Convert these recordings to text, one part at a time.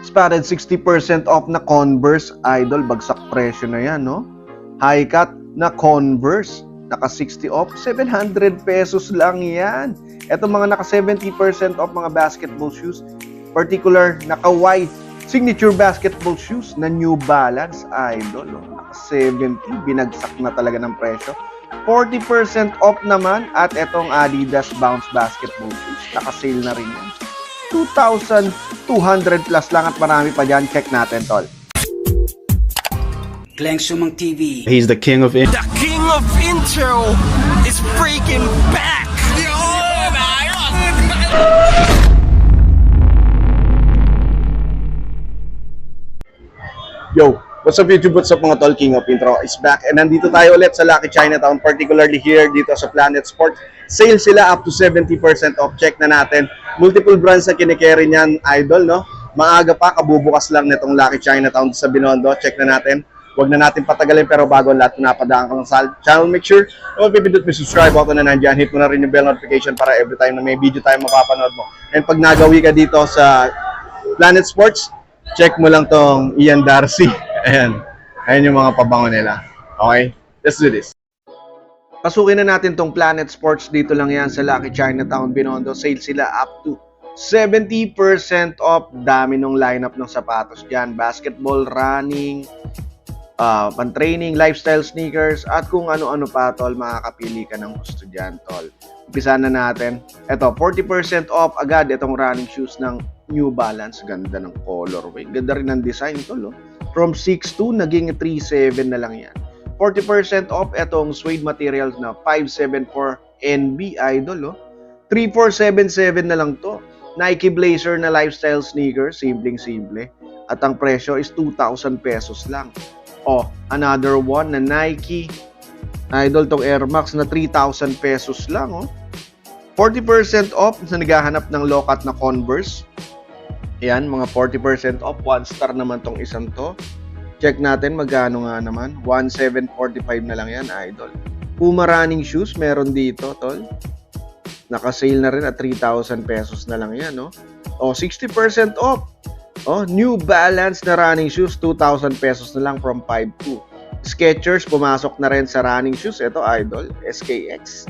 Spotted 60% off na Converse Idol. Bagsak presyo na yan, no? High cut na Converse. Naka 60 off, 700 pesos lang yan. Ito mga naka 70% off mga basketball shoes. Particular, naka white signature basketball shoes na New Balance Idol. Oh. Naka 70, binagsak na talaga ng presyo. 40% off naman at etong Adidas Bounce Basketball Shoes. Naka-sale na rin yan. 2,200 plus lang at marami pa dyan. Check natin, tol. Glenn Sumang TV. He's the king of it. The king of intro is freaking back! Yo, what's up YouTube? What's up mga tol? King of Intro is back. And nandito tayo ulit sa Lucky Chinatown, particularly here dito sa Planet Sports. Sale sila up to 70% off. Check na natin. Multiple brands na kinikerry niyan, idol, no? Maaga pa, kabubukas lang nitong Lucky Chinatown sa Binondo. Check na natin. Huwag na natin patagalin pero bago ang lahat napadaan kang sa channel, make sure na mapipindot mo subscribe button na nandyan. Hit mo na rin yung bell notification para every time na may video tayo mapapanood mo. And pag nagawi ka dito sa Planet Sports, check mo lang tong Ian Darcy. Ayan. Ayan yung mga pabango nila. Okay? Let's do this. Pasukin na natin tong Planet Sports dito lang yan sa Lucky Chinatown Binondo. Sale sila up to 70% off. Dami nung lineup ng sapatos dyan. Basketball, running, uh, pan-training, lifestyle sneakers, at kung ano-ano pa, tol, makakapili ka ng gusto dyan, tol. Umpisa na natin. Ito, 40% off agad itong running shoes ng New Balance. Ganda ng colorway. Ganda rin ng design, tol. Oh. From 6'2", naging 3'7 na lang yan. 40% off itong suede materials na 574 NB Idol. Oh. 3477 na lang to. Nike Blazer na lifestyle sneaker, simpleng-simple. At ang presyo is 2,000 pesos lang. Oh, another one na Nike Idol tong Air Max na 3,000 pesos lang, oh. 40% off sa naghahanap ng low-cut na Converse. Yan, mga 40% off. One star naman tong isang to. Check natin magkano nga naman. 1,745 na lang yan, Idol. Puma running shoes, meron dito, tol. Naka-sale na rin at 3,000 pesos na lang yan, no? Oh, 60% off. Oh, New Balance na running shoes, 2,000 pesos na lang from 5,2. Skechers, pumasok na rin sa running shoes. Ito, Idol, SKX.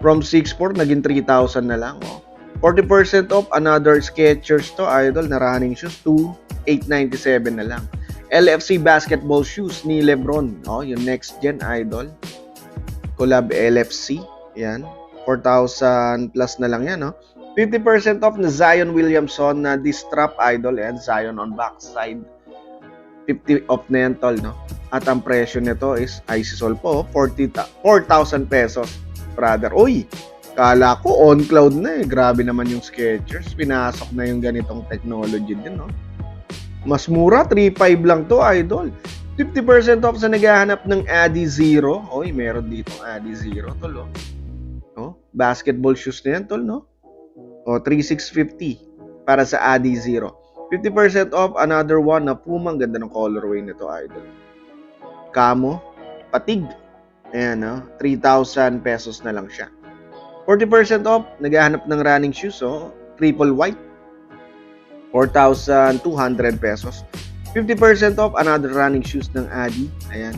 From 6,4, naging 3,000 na lang, oh. 40% off, another Skechers to, Idol, na running shoes, 2,897 na lang. LFC basketball shoes ni Lebron, oh, yung next gen, Idol. Collab LFC, yan. 4,000 plus na lang yan, no? 50% off na Zion Williamson na Distrap Idol and Zion on backside. 50 off na yan, tol, no? At ang presyo nito is Isisol po, 40 ta- 4,000 pesos, brother. Uy, kala ko on cloud na eh. Grabe naman yung Skechers. Pinasok na yung ganitong technology din, no? Mas mura, 3.5 lang to, idol. 50% off sa naghahanap ng Adi Zero. Oy, meron dito Adi Zero, tol, oh. Oh, basketball shoes na yan, tol, no? O, 3,650 para sa Adi Zero. 50% off, another one na Puma. Ang ganda ng colorway nito, idol. Camo, patig. Ayan, no? 3,000 pesos na lang siya. 40% off, naghahanap ng running shoes, oh. Triple white. 4,200 pesos. 50% off, another running shoes ng Adi. Ayan.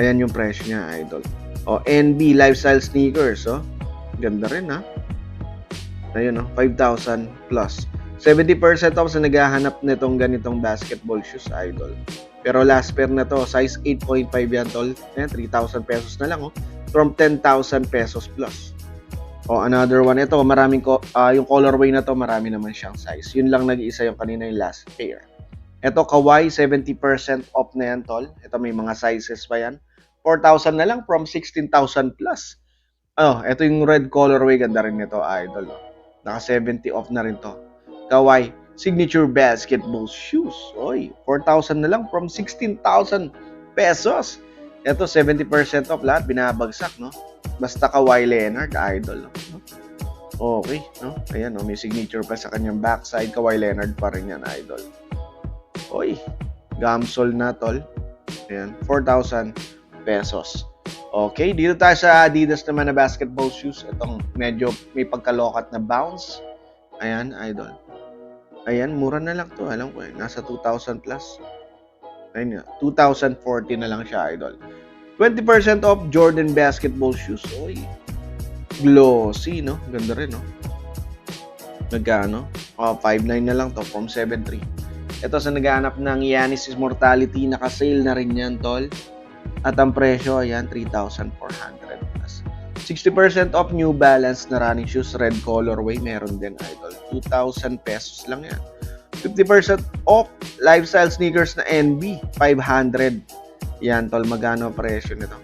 Ayan yung presyo niya, idol. O, NB Lifestyle Sneakers, oh. Ganda rin, ha? Ayun, oh, 5,000 plus. 70% off sa naghahanap nitong ganitong basketball shoes, idol. Pero last pair na to, size 8.5 yan, tol. Ayan, 3,000 pesos na lang, oh. From 10,000 pesos plus. O, another one. Ito, maraming, ko, ah, yung colorway na to, marami naman siyang size. Yun lang nag-iisa yung kanina yung last pair. Ito, Kawaii, 70% off na yan, tol. Ito, may mga sizes pa yan. 4,000 na lang from 16,000 plus. Oh, ito yung red colorway. Ganda rin nito, idol. Oh. Naka 70 off na rin to. Kawaii, signature basketball shoes. Oy, 4,000 na lang from 16,000 pesos. Ito, 70% off lahat. Binabagsak, no? Basta Kawhi Leonard, idol. No? Okay, no? Ayan, no? may signature pa sa kanyang backside. Kawhi Leonard pa rin yan, idol. Oy, Gamsol na, tol. Ayan, 4,000 pesos. Okay, dito tayo sa Adidas naman na basketball shoes. Itong medyo may pagkalokat na bounce. Ayan, idol. Ayan, mura na lang to. Alam ko eh. Nasa 2,000 plus. Ayun nga. 2,040 na lang siya, idol. 20% off Jordan basketball shoes. Oy. Glossy, no? Ganda rin, no? Nagkano? Oh, 5.9 na lang to from 7.3. Ito sa naghahanap ng Yanis Immortality, naka-sale na rin yan, tol. At ang presyo, ayan, 3,400 plus. 60% off New Balance na running shoes, red colorway, meron din, idol. 2,000 pesos lang yan. 50% off lifestyle sneakers na NB, 500. Yan, tol, magano presyo nito?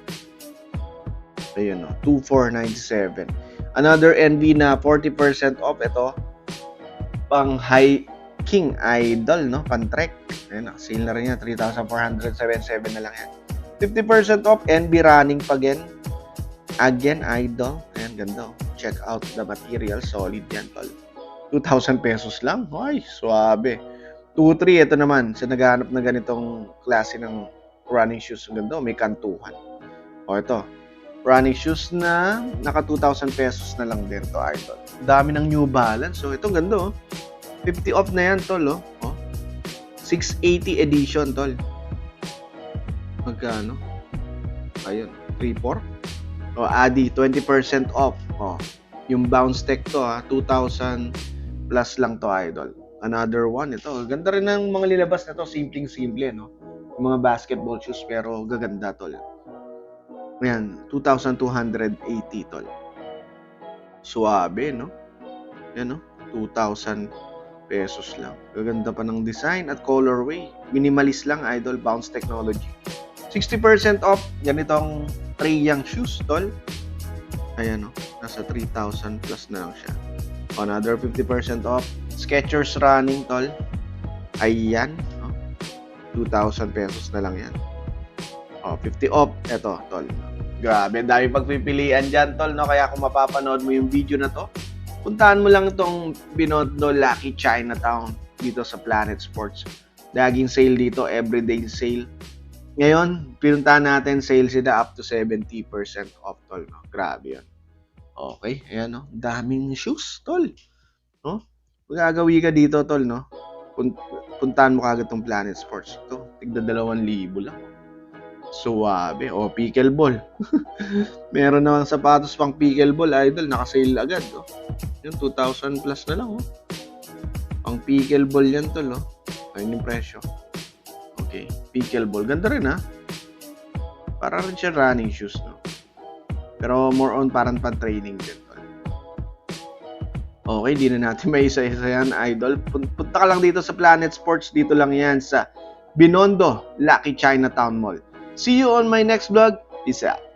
Ayun, no, 2,497. Another NB na 40% off, ito, pang high king idol, no? Pan-trek. Ayun, sale na rin yan. 3,477 na lang yan. 50% off NB running pa again. Again, idol. Ayan, ganda. oh. Check out the material. Solid yan, tol. 2,000 pesos lang. Ay, suabe. 2-3, ito naman. Sa naghahanap na ganitong klase ng running shoes. Ang ganda. oh, May kantuhan. O, ito. Running shoes na naka 2,000 pesos na lang din to, idol. Dami ng New Balance. So, ito ganda, oh. 50 off na yan, tol, oh. oh. 680 edition, tol. Magkano? Ayun, 3-4. O, Adi, 20% off. O, yung bounce tech to, ha, 2,000 plus lang to, idol. Another one, ito. Ganda rin ng mga nilabas na to. Simpleng-simple, no? Yung mga basketball shoes, pero gaganda, tol. Ayan, 2,280, tol. Suabe, no? Yan, no? 2,000 pesos lang. Gaganda pa ng design at colorway. Minimalist lang, idol. Bounce technology. 60% off ganitong tray young shoes, tol. Ayan, no? Nasa 3,000 plus na lang siya. Another 50% off. Skechers running, tol. Ayan, no? 2,000 pesos na lang yan. Oh, 50 off. Eto, tol. Grabe, dami pagpipilian dyan, tol, no? Kaya kung mapapanood mo yung video na to, puntahan mo lang itong Binondo Lucky Chinatown dito sa Planet Sports. Laging sale dito, everyday sale. Ngayon, pinuntahan natin sale sila up to 70% off, tol. No? Grabe yun. Okay, ayan, no? Daming shoes, tol. No? Kung ka dito, tol, no? Pun- puntahan mo kagad tong Planet Sports. Ito, tigda 2,000 lang. Suwabe. O, pickleball. Meron namang sapatos pang pickleball, idol. Naka-sale agad, oh. Yung 2,000 plus na lang, oh. Pang pickleball yan, tol, oh. Ayun yung presyo. Okay, pickleball. Ganda rin, ha? Para rin siya running shoes, no? Pero more on parang pan-training din. Okay, di na natin may isa-isa yan, idol. Pun- Punta ka lang dito sa Planet Sports. Dito lang yan sa Binondo, Lucky Chinatown Mall. See you on my next vlog. Peace out.